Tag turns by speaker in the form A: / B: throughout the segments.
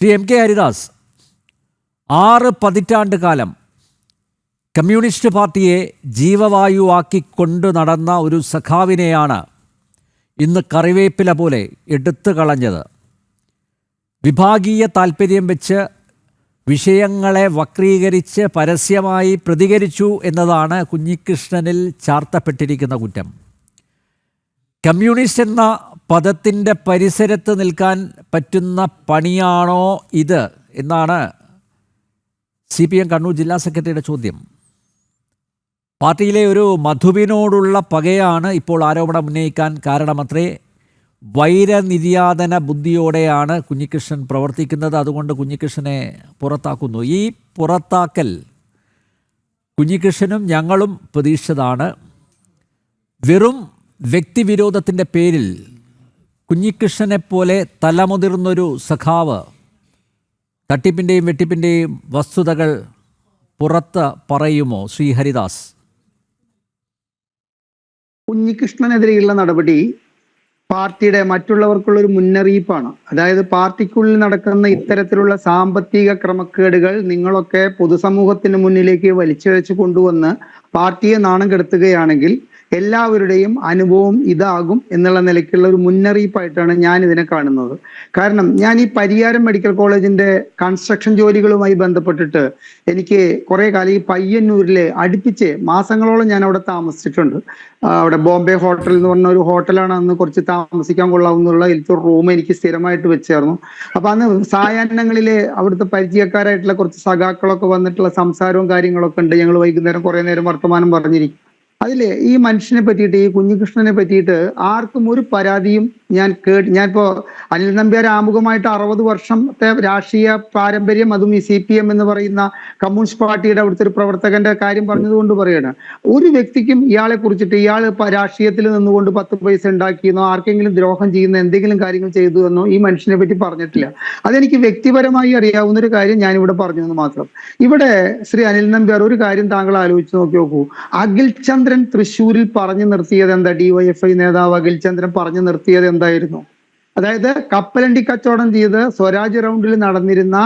A: Shri M K Haridas ആറ് പതിറ്റാണ്ട് കാലം കമ്മ്യൂണിസ്റ്റ് പാർട്ടിയെ ജീവവായുവാക്കി കൊണ്ടു നടന്ന ഒരു സഖാവിനെയാണ് ഇന്ന് കറിവേപ്പില പോലെ എടുത്തു കളഞ്ഞത്. വിഭാഗീയ താൽപ്പര്യം വെച്ച് വിഷയങ്ങളെ വക്രീകരിച്ച് പരസ്യമായി പ്രതികരിച്ചു എന്നതാണ് കുഞ്ഞികൃഷ്ണനിൽ ചാർത്തപ്പെട്ടിരിക്കുന്ന കുറ്റം. കമ്മ്യൂണിസ്റ്റ് എന്ന പദത്തിന്റെ പരിസരത്ത് നിൽക്കാൻ പറ്റുന്ന പണിയാണോ ഇത് എന്നാണ് സി പി എം കണ്ണൂർ ജില്ലാ സെക്രട്ടറിയുടെ ചോദ്യം. പാർട്ടിയിലെ ഒരു മധുവിനോടുള്ള പകയാണ് ഇപ്പോൾ ആരോപണം ഉന്നയിക്കാൻ കാരണമത്രേ വൈരനിര്യാതന ബുദ്ധിയോടെയാണ് കുഞ്ഞികൃഷ്ണൻ പ്രവർത്തിക്കുന്നത്. അതുകൊണ്ട് കുഞ്ഞികൃഷ്ണനെ പുറത്താക്കുന്നു. ഈ പുറത്താക്കൽ കുഞ്ഞികൃഷ്ണനും ഞങ്ങളും പ്രതീക്ഷിച്ചതാണ്. വെറും വ്യക്തിവിരോധത്തിന്റെ പേരിൽ കുഞ്ഞികൃഷ്ണനെ പോലെ തലമുതിർന്നൊരു സഖാവ് തട്ടിപ്പിന്റെയും വെട്ടിപ്പിന്റെയും വസ്തുതകൾ പുറത്ത് പറയുമോ ശ്രീ ഹരിദാസ്?
B: നടപടി പാർട്ടിയുടെ മറ്റുള്ളവർക്കുള്ള ഒരു മുന്നറിയിപ്പാണ്. അതായത് പാർട്ടിക്കുള്ളിൽ നടക്കുന്ന ഇത്തരത്തിലുള്ള സാമ്പത്തിക ക്രമക്കേടുകൾ നിങ്ങളൊക്കെ പൊതുസമൂഹത്തിന് മുന്നിലേക്ക് വലിച്ചിഴച്ചു കൊണ്ടുവന്ന് പാർട്ടിയെ നാണം കെടുത്തുകയാണെങ്കിൽ എല്ലാവരുടെയും അനുഭവം ഇതാകും എന്നുള്ള നിലയ്ക്കുള്ള ഒരു മുന്നറിയിപ്പായിട്ടാണ് ഞാൻ ഇതിനെ കാണുന്നത്. കാരണം ഞാൻ ഈ പരിയാരം മെഡിക്കൽ കോളേജിന്റെ കൺസ്ട്രക്ഷൻ ജോലികളുമായി ബന്ധപ്പെട്ടിട്ട് എനിക്ക് കുറെ കാലം ഈ പയ്യന്നൂരിലെ അടുപ്പിച്ച് മാസങ്ങളോളം ഞാൻ അവിടെ താമസിച്ചിട്ടുണ്ട് അവിടെ ബോംബെ ഹോട്ടൽ എന്ന് പറഞ്ഞ ഒരു ഹോട്ടലാണ് അന്ന് കുറച്ച് താമസിക്കാൻ കൊള്ളാവുന്നുള്ള ഇതിലത്തെ റൂം എനിക്ക് സ്ഥിരമായിട്ട് വെച്ചായിരുന്നു. അപ്പൊ അന്ന് സായാഹ്നങ്ങളിലെ അവിടുത്തെ പരിചയക്കാരായിട്ടുള്ള കുറച്ച് സഖാക്കളൊക്കെ വന്നിട്ടുള്ള സംസാരവും കാര്യങ്ങളൊക്കെ ഉണ്ട്. ഞങ്ങൾ വൈകുന്നേരം കുറെ നേരം വർത്തമാനം പറഞ്ഞിരിക്കും. അതിൽ ഈ മനുഷ്യനെ പറ്റിയിട്ട് ഈ കുഞ്ഞികൃഷ്ണനെ പറ്റിയിട്ട് ആർക്കും ഒരു പരാതിയും ഞാൻ കേട്ട് ഞാനിപ്പോ അനിൽ നമ്പ്യാർ ആമുഖമായിട്ട് അറുപത് വർഷത്തെ രാഷ്ട്രീയ പാരമ്പര്യം അതും ഈ സി പി എം എന്ന് പറയുന്ന കമ്മ്യൂണിസ്റ്റ് പാർട്ടിയുടെ അവിടുത്തെ ഒരു പ്രവർത്തകന്റെ കാര്യം പറഞ്ഞതുകൊണ്ട് പറയാണ്. ഒരു വ്യക്തിക്കും ഇയാളെ കുറിച്ചിട്ട് ഇയാൾ രാഷ്ട്രീയത്തിൽ നിന്നുകൊണ്ട് പത്ത് പൈസ ഉണ്ടാക്കിയെന്നോ ആർക്കെങ്കിലും ദ്രോഹം ചെയ്യുന്ന എന്തെങ്കിലും കാര്യങ്ങൾ ചെയ്തു എന്നോ ഈ മനുഷ്യനെ പറ്റി പറഞ്ഞിട്ടില്ല. അതെനിക്ക് വ്യക്തിപരമായി അറിയാവുന്ന ഒരു കാര്യം ഞാൻ ഇവിടെ പറഞ്ഞു എന്ന് മാത്രം. ഇവിടെ ശ്രീ അനിൽ നമ്പ്യാർ ഒരു കാര്യം താങ്കൾ ആലോചിച്ച് നോക്കി നോക്കൂ. അഖിൽ ചന്ദ്രൻ തൃശ്ശൂരിൽ പറഞ്ഞു നിർത്തിയത് എന്താ? ഡിവൈഎഫ്ഐ നേതാവ് അഖിൽ ചന്ദ്രൻ പറഞ്ഞു നിർത്തിയത് എന്തായിരുന്നു അതായത് കപ്പലണ്ടി കച്ചവടം ചെയ്ത് സ്വരാജ് റൗണ്ടിൽ നടന്നിരുന്ന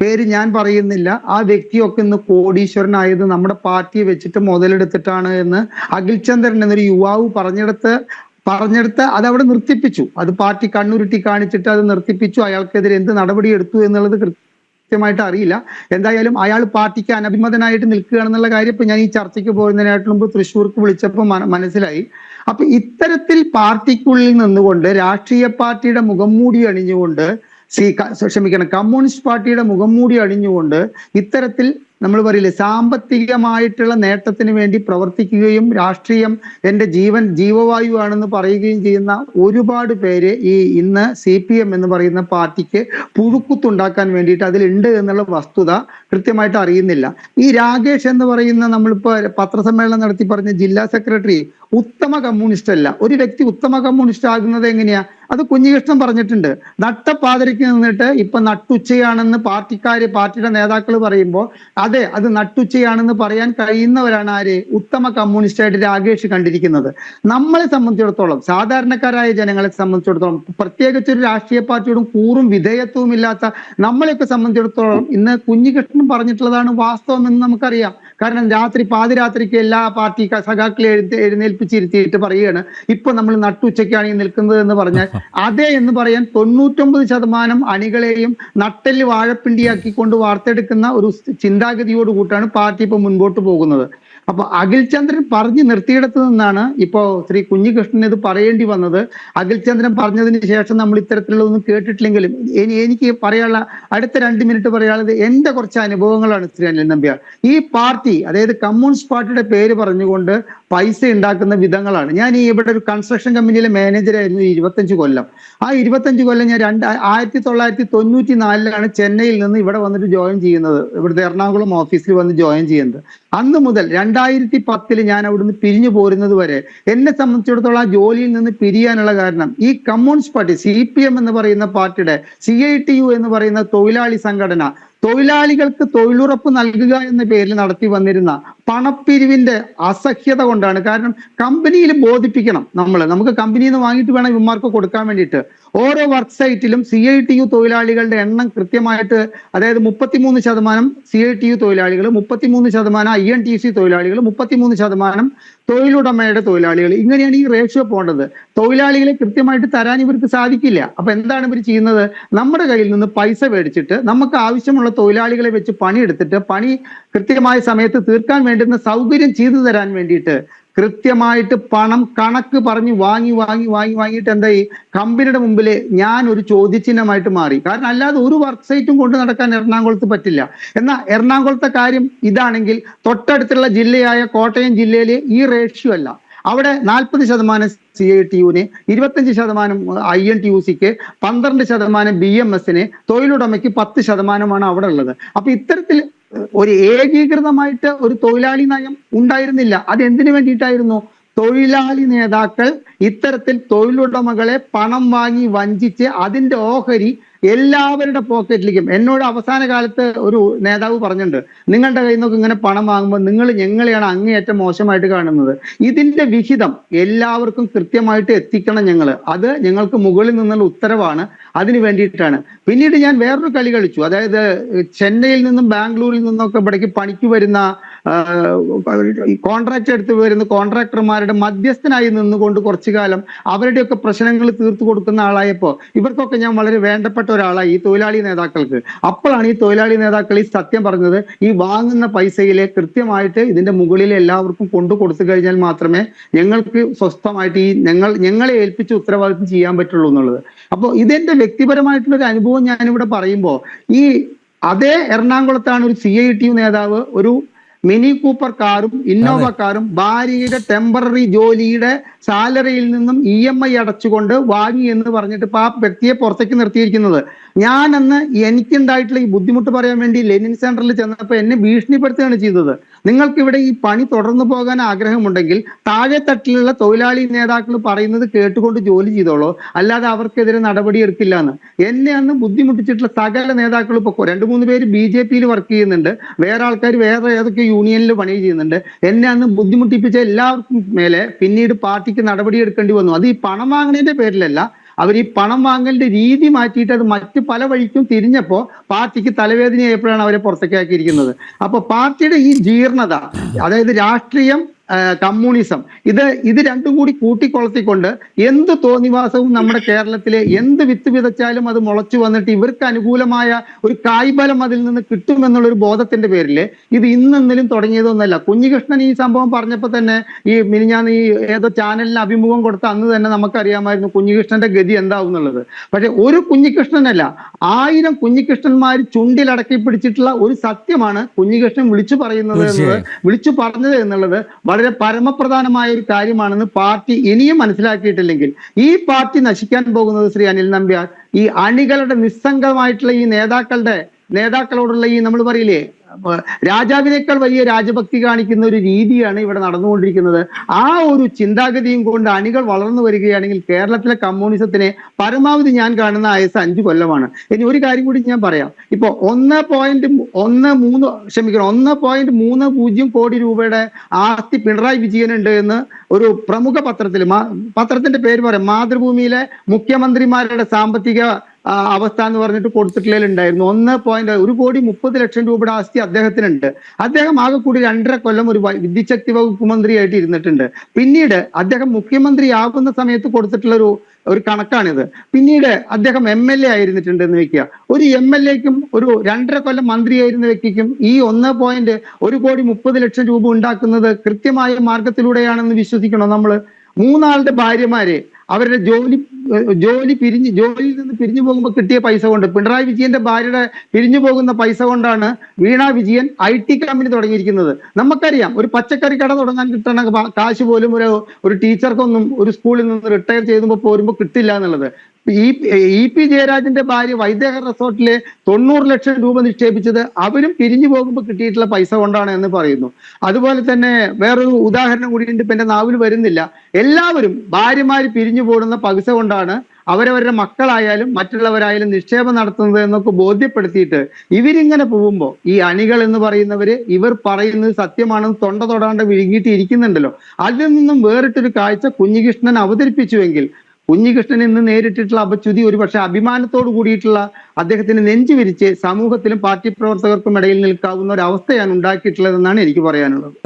B: പേര് ഞാൻ പറയുന്നില്ല. ആ വ്യക്തിയൊക്കെ ഇന്ന് കോടീശ്വരനായത് നമ്മുടെ പാർട്ടിയെ വെച്ചിട്ട് മുതലെടുത്തിട്ടാണ് എന്ന് അഖിൽ ചന്ദ്രൻ എന്നൊരു യുവാവ് പറഞ്ഞെടുത്ത് പറഞ്ഞെടുത്ത് അത് അവിടെ നിർത്തിപ്പിച്ചു. അത് പാർട്ടി കണ്ണുരുട്ടി കാണിച്ചിട്ട് അത് നിർത്തിപ്പിച്ചു. അയാൾക്കെതിരെ എന്ത് നടപടി എടുത്തു എന്നുള്ളത് കൃത്യമായിട്ട് അറിയില്ല. എന്തായാലും അയാൾ പാർട്ടിക്ക് അനഭിമതനായിട്ട് നിൽക്കുകയാണെന്നുള്ള കാര്യം ഇപ്പൊ ഞാൻ ഈ ചർച്ചയ്ക്ക് പോകുന്നതിനായിട്ട് മുമ്പ് തൃശ്ശൂർക്ക് വിളിച്ചപ്പോൾ മനസ്സിലായി. അപ്പൊ ഇത്തരത്തിൽ പാർട്ടിക്കുള്ളിൽ നിന്നുകൊണ്ട് രാഷ്ട്രീയ പാർട്ടിയുടെ മുഖം മൂടി അണിഞ്ഞുകൊണ്ട് സി ക്ഷമിക്കണം കമ്മ്യൂണിസ്റ്റ് പാർട്ടിയുടെ മുഖം മൂടി അണിഞ്ഞുകൊണ്ട് ഇത്തരത്തിൽ നമ്മൾ പറയില്ലേ സാമ്പത്തികമായിട്ടുള്ള നേട്ടത്തിന് വേണ്ടി പ്രവർത്തിക്കുകയും രാഷ്ട്രീയം എന്റെ ജീവൻ ജീവവായു ആണെന്ന് പറയുകയും ചെയ്യുന്ന ഒരുപാട് പേര് ഈ ഇന്ന് സി പി എം എന്ന് പറയുന്ന പാർട്ടിക്ക് പുഴുക്കുത്തുണ്ടാക്കാൻ വേണ്ടിയിട്ട് അതിലുണ്ട് എന്നുള്ള വസ്തുത കൃത്യമായിട്ട് അറിയുന്നില്ല. ഈ രാകേഷ് എന്ന് പറയുന്ന നമ്മളിപ്പോ പത്രസമ്മേളനം നടത്തി പറഞ്ഞ ജില്ലാ സെക്രട്ടറി ഉത്തമ കമ്മ്യൂണിസ്റ്റ് അല്ല. ഒരു വ്യക്തി ഉത്തമ കമ്മ്യൂണിസ്റ്റ് ആകുന്നത് എങ്ങനെയാ? അത് കുഞ്ഞികൃഷ്ണൻ പറഞ്ഞിട്ടുണ്ട്. നട്ടപ്പാതിരയ്ക്ക് നിന്നിട്ട് ഇപ്പൊ നട്ടുച്ചയാണെന്ന് പാർട്ടിക്കാര് പാർട്ടിയുടെ നേതാക്കൾ പറയുമ്പോൾ അതെ അത് നട്ടുച്ചയാണെന്ന് പറയാൻ കഴിയുന്നവരാണ് ആര്? ഉത്തമ കമ്മ്യൂണിസ്റ്റ് ആയിട്ട് രാകേഷ് കണ്ടിരിക്കുന്നത്. നമ്മളെ സംബന്ധിച്ചിടത്തോളം സാധാരണക്കാരായ ജനങ്ങളെ സംബന്ധിച്ചിടത്തോളം പ്രത്യേകിച്ച് ഒരു രാഷ്ട്രീയ പാർട്ടിയോടും കൂറും വിധേയത്വവും ഇല്ലാത്ത നമ്മളെയൊക്കെ സംബന്ധിച്ചിടത്തോളം ഇന്ന് കുഞ്ഞികൃഷ്ണൻ പറഞ്ഞിട്ടുള്ളതാണ് വാസ്തവം എന്ന് നമുക്കറിയാം. കാരണം രാത്രി പാതിരാത്രിക്ക് എല്ലാ പാർട്ടി സഖാക്കളെ എഴുതി എഴുന്നേൽപ്പിച്ചിരുത്തിയിട്ട് പറയുകയാണ്. ഇപ്പൊ നമ്മൾ നട്ടുച്ചയ്ക്കാണ് ഈ നിൽക്കുന്നത് എന്ന് പറഞ്ഞാൽ അതേ എന്ന് പറയാൻ തൊണ്ണൂറ്റൊമ്പത് ശതമാനം അണികളെയും നട്ടെല്ല് വാഴപ്പിണ്ടിയാക്കിക്കൊണ്ട് വാർത്തെടുക്കുന്ന ഒരു ചിന്താഗതിയോട് കൂട്ടാണ് പാർട്ടി ഇപ്പൊ മുൻപോട്ട് പോകുന്നത്. അപ്പൊ അഖിൽ ചന്ദ്രൻ പറഞ്ഞു നിർത്തിയിടത്ത് നിന്നാണ് ഇപ്പോ ശ്രീ കുഞ്ഞികൃഷ്ണൻ ഇത് പറയേണ്ടി വന്നത്. അഖിൽ ചന്ദ്രൻ പറഞ്ഞതിന് ശേഷം നമ്മൾ ഇത്തരത്തിലുള്ളതൊന്നും കേട്ടിട്ടില്ലെങ്കിലും ഇനി എനിക്ക് പറയാനുള്ള അടുത്ത രണ്ട് മിനിറ്റ് പറയാനുള്ളത് എന്റെ കുറച്ച് അനുഭവങ്ങളാണ് ശ്രീ അനിൽ നമ്പ്യാർ. ഈ പാർട്ടി അതായത് കമ്മ്യൂണിസ്റ്റ് പാർട്ടിയുടെ പേര് പറഞ്ഞുകൊണ്ട് പൈസ ഉണ്ടാക്കുന്ന വിധങ്ങളാണ്. ഞാൻ ഈ ഇവിടെ ഒരു കൺസ്ട്രക്ഷൻ കമ്പനിയിലെ മാനേജറായിരുന്നു ഇരുപത്തഞ്ച് കൊല്ലം. ആ ഇരുപത്തഞ്ച് കൊല്ലം ഞാൻ രണ്ട് ആയിരത്തി തൊള്ളായിരത്തി തൊണ്ണൂറ്റി നാലിലാണ് ചെന്നൈയിൽ നിന്ന് ഇവിടെ വന്നിട്ട് ജോയിൻ ചെയ്യുന്നത്. ഇവിടുത്തെ എറണാകുളം ഓഫീസിൽ വന്ന് ജോയിൻ ചെയ്യുന്നത്. അന്ന് മുതൽ രണ്ടായിരത്തി പത്തിൽ ഞാൻ അവിടുന്ന് പിരിഞ്ഞു പോരുന്നത് വരെ എന്നെ സംബന്ധിച്ചിടത്തോളം ആ ജോലിയിൽ നിന്ന് പിരിയാനുള്ള കാരണം ഈ communist party C P M എന്ന് പറയുന്ന പാർട്ടിയുടെ സി ഐ ടി യു എന്ന് പറയുന്ന തൊഴിലാളി സംഘടന തൊഴിലാളികൾക്ക് തൊഴിലുറപ്പ് നൽകുക എന്ന പേരിൽ നടത്തി വന്നിരുന്ന പണപ്പിരിവിന്റെ അസഹ്യത കൊണ്ടാണ്. കാരണം കമ്പനിയിൽ ബോധിപ്പിക്കണം നമ്മൾ നമുക്ക് കമ്പനിയിൽ നിന്ന് വാങ്ങിയിട്ട് വേണം ഇവന്മാർക്ക് കൊടുക്കാൻ വേണ്ടിയിട്ട്. ഓരോ വർക്ക് സൈറ്റിലും സി ഐ ടി യു തൊഴിലാളികളുടെ എണ്ണം കൃത്യമായിട്ട് അതായത് മുപ്പത്തിമൂന്ന് ശതമാനം സി ഐ ടി യു തൊഴിലാളികൾ മുപ്പത്തിമൂന്ന് ശതമാനം ഐ എൻ ടി സി തൊഴിലാളികൾ മുപ്പത്തിമൂന്ന് ശതമാനം തൊഴിലുടമയുടെ തൊഴിലാളികൾ. ഇങ്ങനെയാണ് ഈ റേഷ്യോ പോകേണ്ടത് തൊഴിലാളികളെ കൃത്യമായിട്ട് തരാൻ ഇവർക്ക് സാധിക്കില്ല. അപ്പൊ എന്താണ് ഇവർ ചെയ്യുന്നത്? നമ്മുടെ കയ്യിൽ നിന്ന് പൈസ മേടിച്ചിട്ട് നമുക്ക് ആവശ്യമുള്ള തൊഴിലാളികളെ വെച്ച് പണിയെടുത്തിട്ട് പണി കൃത്യമായ സമയത്ത് തീർക്കാൻ വേണ്ടുന്ന സൗകര്യം ചെയ്തു തരാൻ വേണ്ടിയിട്ട് കൃത്യമായിട്ട് പണം കണക്ക് പറഞ്ഞ് വാങ്ങി വാങ്ങി വാങ്ങി വാങ്ങിയിട്ട് എന്തായി? കമ്പനിയുടെ മുമ്പിൽ ഞാൻ ഒരു ചോദ്യചിഹ്നമായിട്ട് മാറി. കാരണം അല്ലാതെ ഒരു വർക്ക് സൈറ്റും കൊണ്ട് നടക്കാൻ എറണാകുളത്ത് പറ്റില്ല. എന്നാൽ എറണാകുളത്തെ കാര്യം ഇതാണെങ്കിൽ തൊട്ടടുത്തുള്ള ജില്ലയായ കോട്ടയം ജില്ലയിലെ ഈ റേഷ്യോ അല്ല. അവിടെ നാൽപ്പത് ശതമാനം സി ഐ ടി യുവിന് ഇരുപത്തഞ്ച് ശതമാനം ഐ എൻ ടി യു സിക്ക് പന്ത്രണ്ട് ശതമാനം ബി എം എസിന് തൊഴിലുടമയ്ക്ക് പത്ത് ശതമാനമാണ് അവിടെ ഉള്ളത്. അപ്പൊ ഇത്തരത്തിൽ ഒരു ഏകീകൃതമായിട്ട് ഒരു തൊഴിലാളി നയം ഉണ്ടായിരുന്നില്ല. അത് എന്തിനു വേണ്ടിയിട്ടായിരുന്നു? തൊഴിലാളി നേതാക്കൾ ഇത്തരത്തിൽ തൊഴിലുടമകളെ പണം വാങ്ങി വഞ്ചിച്ച് അതിന്റെ ഓഹരി എല്ലാവരുടെ പോക്കറ്റിലേക്കും. എന്നോട് അവസാന കാലത്ത് ഒരു നേതാവ് പറഞ്ഞിട്ടുണ്ട് നിങ്ങളുടെ കയ്യിൽ നിന്നൊക്കെ ഇങ്ങനെ പണം വാങ്ങുമ്പോൾ നിങ്ങൾ ഞങ്ങളെയാണ് അങ്ങേയറ്റം മോശമായിട്ട് കാണുന്നത്. ഇതിന്റെ വിഹിതം എല്ലാവർക്കും കൃത്യമായിട്ട് എത്തിക്കണം ഞങ്ങൾ അത് ഞങ്ങൾക്ക് മുകളിൽ നിന്നുള്ള ഉത്തരവാണ്. അതിന് വേണ്ടിയിട്ടാണ്. പിന്നീട് ഞാൻ വേറൊരു കളി കളിച്ചു. അതായത് ചെന്നൈയിൽ നിന്നും ബാംഗ്ലൂരിൽ നിന്നൊക്കെ ഇവിടേക്ക് പണിക്ക് വരുന്ന കോൺട്രാക്ട് എടുത്ത് വരുന്ന കോൺട്രാക്ടർമാരുടെ മധ്യസ്ഥനായി നിന്നുകൊണ്ട് കുറച്ചു കാലം അവരുടെയൊക്കെ പ്രശ്നങ്ങൾ തീർത്തു കൊടുക്കുന്ന ആളായപ്പോ ഇവർക്കൊക്കെ ഞാൻ വളരെ വേണ്ടപ്പെട്ട ഒരാളായി ഈ തൊഴിലാളി നേതാക്കൾക്ക്. അപ്പോഴാണ് ഈ തൊഴിലാളി നേതാക്കൾ ഈ സത്യം പറഞ്ഞത് ഈ വാങ്ങുന്ന പൈസയിലെ കൃത്യമായിട്ട് ഇതിന്റെ മുകളിൽ എല്ലാവർക്കും കൊണ്ടു കൊടുത്തു കഴിഞ്ഞാൽ മാത്രമേ ഞങ്ങൾക്ക് സ്വസ്ഥമായിട്ട് ഈ ഞങ്ങൾ ഞങ്ങളെ ഏൽപ്പിച്ച ഉത്തരവാദിത്വം ചെയ്യാൻ പറ്റുള്ളൂ എന്നുള്ളത്. അപ്പോൾ ഇതെന്റെ വ്യക്തിപരമായിട്ടുള്ള ഒരു അനുഭവം ഞാനിവിടെ പറയുമ്പോൾ ഈ അതേ എറണാകുളത്താണ് ഒരു സി ഐ ടി യു നേതാവ് ഒരു മിനി കൂപ്പർ കാറും ഇന്നോവ കാറും ഭാര്യയുടെ ടെമ്പററി ജോലിയുടെ സാലറിയിൽ നിന്നും ഇ എം ഐ അടച്ചുകൊണ്ട് വാങ്ങി എന്ന് പറഞ്ഞിട്ട് ഇപ്പൊ ആ വ്യക്തിയെ പുറത്തേക്ക് നിർത്തിയിരിക്കുന്നത്. ഞാനന്ന് എനിക്കുണ്ടായിട്ടുള്ള ഈ ബുദ്ധിമുട്ട് പറയാൻ വേണ്ടി ലെനിൻ സെന്ററിൽ ചെന്നപ്പോൾ എന്നെ ഭീഷണിപ്പെടുത്തുകയാണ് ചെയ്തത്. നിങ്ങൾക്ക് ഇവിടെ ഈ പണി തുടർന്നു പോകാൻ ആഗ്രഹമുണ്ടെങ്കിൽ താഴെ തട്ടിലുള്ള തൊഴിലാളി നേതാക്കൾ പറയുന്നത് കേട്ടുകൊണ്ട് ജോലി ചെയ്തോളൂ. അല്ലാതെ അവർക്കെതിരെ നടപടി എടുക്കില്ല എന്ന് എന്നെ അന്ന് ബുദ്ധിമുട്ടിച്ചിട്ടുള്ള സകല നേതാക്കൾ ഇപ്പൊ രണ്ടു മൂന്ന് പേര് ബി ജെ പിയിൽ വർക്ക് ചെയ്യുന്നുണ്ട്. വേറെ ആൾക്കാർ വേറെ ഏതൊക്കെ യൂണിയനിൽ പണി ചെയ്യുന്നുണ്ട്. എന്നെ അന്ന് ബുദ്ധിമുട്ടിപ്പിച്ച എല്ലാവർക്കും മേലെ പിന്നീട് പാർട്ടിക്ക് നടപടി എടുക്കേണ്ടി വന്നു. അത് ഈ പണം വാങ്ങുന്നതിന്റെ പേരിലല്ല അവർ ഈ പണം വാങ്ങലിന്റെ രീതി മാറ്റിയിട്ട് അത് മറ്റ് പല വഴിക്കും തിരിഞ്ഞപ്പോ പാർട്ടിക്ക് തലവേദനയായപ്പോഴാണ് അവരെ പുറത്തേക്കാക്കിയിരിക്കുന്നത്. അപ്പൊ പാർട്ടിയുടെ ഈ ജീർണത അതായത് രാഷ്ട്രീയം കമ്മ്യൂണിസം. ഇത് ഇത് രണ്ടും കൂടി കൂട്ടിക്കൊളത്തിക്കൊണ്ട് എന്ത് തോന്നിവാസവും നമ്മുടെ കേരളത്തിലെ എന്ത് വിത്ത് വിതച്ചാലും അത് മുളച്ചു വന്നിട്ട് ഇവർക്ക് അനുകൂലമായ ഒരു കായ്ഫലം അതിൽ നിന്ന് കിട്ടുമെന്നുള്ളൊരു ബോധത്തിന്റെ പേരിൽ ഇത് ഇന്നെന്നിലും തുടങ്ങിയതൊന്നല്ല. കുഞ്ഞികൃഷ്ണൻ ഈ സംഭവം പറഞ്ഞപ്പോൾ തന്നെ ഈ മിനിഞ്ഞാന്ന് ഈ ഏതോ ചാനലിന് അഭിമുഖം കൊടുത്ത അന്ന് തന്നെ നമുക്കറിയാമായിരുന്നു കുഞ്ഞികൃഷ്ണന്റെ ഗതി എന്താവും എന്നുള്ളത് പക്ഷെ ഒരു കുഞ്ഞികൃഷ്ണനല്ല ആയിരം കുഞ്ഞികൃഷ്ണന്മാർ ചുണ്ടിലടക്കി പിടിച്ചിട്ടുള്ള ഒരു സത്യമാണ് കുഞ്ഞികൃഷ്ണൻ വിളിച്ചു പറയുന്നത് വിളിച്ചു പറഞ്ഞത് എന്നുള്ളത് വളരെ പരമപ്രധാനമായ ഒരു കാര്യമാണെന്ന് പാർട്ടി ഇനിയും മനസ്സിലാക്കിയിട്ടില്ലെങ്കിൽ ഈ പാർട്ടി നശിക്കാൻ പോകുന്നത് ശ്രീ അനിൽ നമ്പ്യാർ. ഈ അണികളുടെ നിസ്സംഗമായിട്ടുള്ള ഈ നേതാക്കളുടെ നേതാക്കളോടുള്ള ഈ നമ്മൾ പറയില്ലേ രാജാവിനേക്കാൾ വലിയ രാജഭക്തി കാണിക്കുന്ന ഒരു രീതിയാണ് ഇവിടെ നടന്നുകൊണ്ടിരിക്കുന്നത്. ആ ഒരു ചിന്താഗതിയും കൊണ്ട് അണികൾ വളർന്നു വരികയാണെങ്കിൽ കേരളത്തിലെ കമ്മ്യൂണിസത്തിനെ പരമാവധി ഞാൻ കാണുന്ന ആയസ് അഞ്ചു കൊല്ലമാണ്. ഇനി ഒരു കാര്യം കൂടി ഞാൻ പറയാം. ഇപ്പൊ ഒന്ന് പോയിന്റ് ഒന്ന് മൂന്ന് ക്ഷമിക്കണം ഒന്ന് പോയിന്റ് മൂന്ന് പൂജ്യം കോടി രൂപയുടെ ആസ്തി പിണറായി വിജയൻ ഉണ്ട് എന്ന് ഒരു പ്രമുഖ പത്രത്തിൽ പത്രത്തിന്റെ പേര് പറയാം. മാതൃഭൂമിയിലെ മുഖ്യമന്ത്രിമാരുടെ സാമ്പത്തിക അവസ്ഥ എന്ന് പറഞ്ഞിട്ട് കൊടുത്തിട്ടുണ്ടായിരുന്നു ഒന്ന് പോയിന്റ് ഒരു കോടി മുപ്പത് ലക്ഷം രൂപയുടെ ആസ്തി അദ്ദേഹത്തിനുണ്ട്. അദ്ദേഹം ആകെ കൂടി രണ്ടര കൊല്ലം ഒരു വിദ്യുച്ഛക്തി വകുപ്പ് മന്ത്രിയായിട്ട് ഇരുന്നിട്ടുണ്ട്. പിന്നീട് അദ്ദേഹം മുഖ്യമന്ത്രി ആകുന്ന സമയത്ത് കൊടുത്തിട്ടുള്ള ഒരു ഒരു കണക്കാണിത്. പിന്നീട് അദ്ദേഹം എം എൽ എ ആയിരുന്നിട്ടുണ്ട് എന്ന് വെക്കുക. ഒരു എം എൽ എക്കും ഒരു രണ്ടര കൊല്ലം മന്ത്രിയായിരുന്ന വ്യക്തിക്കും ഈ ഒന്ന് പോയിന്റ് ഒരു കോടി മുപ്പത് ലക്ഷം രൂപ ഉണ്ടാക്കുന്നത് കൃത്യമായ മാർഗത്തിലൂടെയാണെന്ന് വിശ്വസിക്കണോ നമ്മൾ മൂന്നാളുടെ ഭാര്യമാരെ അവരുടെ ജോലി ജോലി പിരിഞ്ഞ് ജോലിയിൽ നിന്ന് പിരിഞ്ഞു പോകുമ്പോൾ കിട്ടിയ പൈസ കൊണ്ട് പിണറായി വിജയന്റെ ഭാര്യയുടെ പിരിഞ്ഞു പോകുന്ന പൈസ കൊണ്ടാണ് Veena Vijayan I T company തുടങ്ങിയിരിക്കുന്നത്. നമുക്കറിയാം ഒരു പച്ചക്കറി കട തുടങ്ങാൻ കിട്ടണ കാശ് പോലും ഒരു ഒരു ടീച്ചർക്കൊന്നും ഒരു സ്കൂളിൽ നിന്ന് റിട്ടയർ ചെയ്യുമ്പോൾ പോരുമ്പോൾ കിട്ടില്ല എന്നുള്ളത്. ഈ ഇ പി ജയരാജന്റെ ഭാര്യ വൈദേഹ റിസോർട്ടിലെ തൊണ്ണൂറ് ലക്ഷം രൂപ നിക്ഷേപിച്ചത് അവരും പിരിഞ്ഞു പോകുമ്പോൾ കിട്ടിയിട്ടുള്ള പൈസ കൊണ്ടാണ് എന്ന് പറയുന്നു. അതുപോലെ തന്നെ വേറൊരു ഉദാഹരണം കൂടി ഉണ്ട് ഇപ്പം എന്റെ നാവിൽ വരുന്നില്ല. എല്ലാവരും ഭാര്യമാർ പിരിഞ്ഞു പോകുന്ന പൈസ കൊണ്ടാണ് അവരവരുടെ മക്കളായാലും മറ്റുള്ളവരായാലും നിക്ഷേപം നടത്തുന്നത് എന്നൊക്കെ ബോധ്യപ്പെടുത്തിയിട്ട് ഇവരിങ്ങനെ പോകുമ്പോൾ ഈ അണികൾ എന്ന് പറയുന്നവര് ഇവർ പറയുന്നത് സത്യമാണെന്ന് തൊണ്ട തൊടാണ്ട് വിഴുങ്ങിയിട്ട് ഇരിക്കുന്നുണ്ടല്ലോ. അതിൽ നിന്നും വേറിട്ടൊരു കാഴ്ച കുഞ്ഞികൃഷ്ണൻ അവതരിപ്പിച്ചുവെങ്കിൽ കുഞ്ഞികൃഷ്ണൻ ഇന്ന് നേരിട്ടിട്ടുള്ള അപച്യുതി ഒരു പക്ഷെ അഭിമാനത്തോട് കൂടിയിട്ടുള്ള അദ്ദേഹത്തിന് നെഞ്ചു വിരിച്ച് സമൂഹത്തിലും പാർട്ടി പ്രവർത്തകർക്കും ഇടയിൽ നിൽക്കാവുന്ന ഒരു അവസ്ഥയാണ് ഉണ്ടാക്കിയിട്ടുള്ളതെന്നാണ് എനിക്ക് പറയാനുള്ളത്.